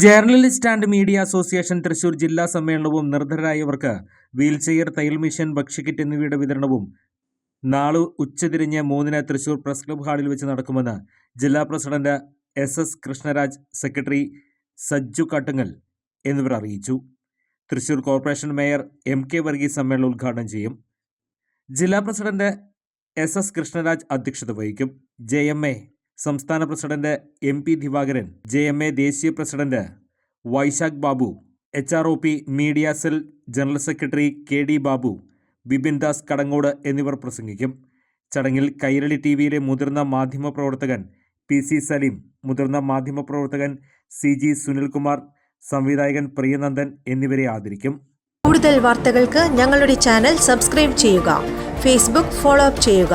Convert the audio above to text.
Journalist and media association Thrissur ജില്ലാ സമ്മേളനവും നിർദ്ധരായവർക്ക് wheelchair തയ്യൽ മിഷൻ ഭക്ഷ്യക്കിറ്റ് എന്നിവയുടെ വിതരണവും നാളെ ഉച്ചതിരിഞ്ഞ് മൂന്നിന് തൃശൂർ പ്രസ് ക്ലബ് ഹാളിൽ വെച്ച് നടക്കുമെന്ന് ജില്ലാ president S S Krishnaraj secretary Sajju Kattungal എന്നിവർ അറിയിച്ചു. Thrissur corporation mayor M K Varghese സമ്മേളനം ഉദ്ഘാടനം ചെയ്യും. ജില്ലാ പ്രസിഡന്റ് എസ് എസ് കൃഷ്ണരാജ് അധ്യക്ഷത വഹിക്കും. ജെ എം എ സംസ്ഥാന president M P Divakaran J M A ദേശീയ president Vaishakh Babu H R O P media cell general secretary K D Babu Bipin Das Kadangode എന്നിവർ പ്രസംഗിക്കും. ചടങ്ങിൽ കൈരളി ടി വിയിലെ മുതിർന്ന മാധ്യമപ്രവർത്തകൻ പി സി സലീം മുതിർന്ന മാധ്യമപ്രവർത്തകൻ സി ജി സുനിൽകുമാർ സംവിധായകൻ പ്രിയനന്ദൻ എന്നിവരെ ആദരിക്കും. കൂടുതൽ വാർത്തകൾക്ക് ഞങ്ങളുടെ ചാനൽ സബ്സ്ക്രൈബ് ചെയ്യുക ഫേസ്ബുക്ക് ഫോളോ അപ്പ് ചെയ്യുക.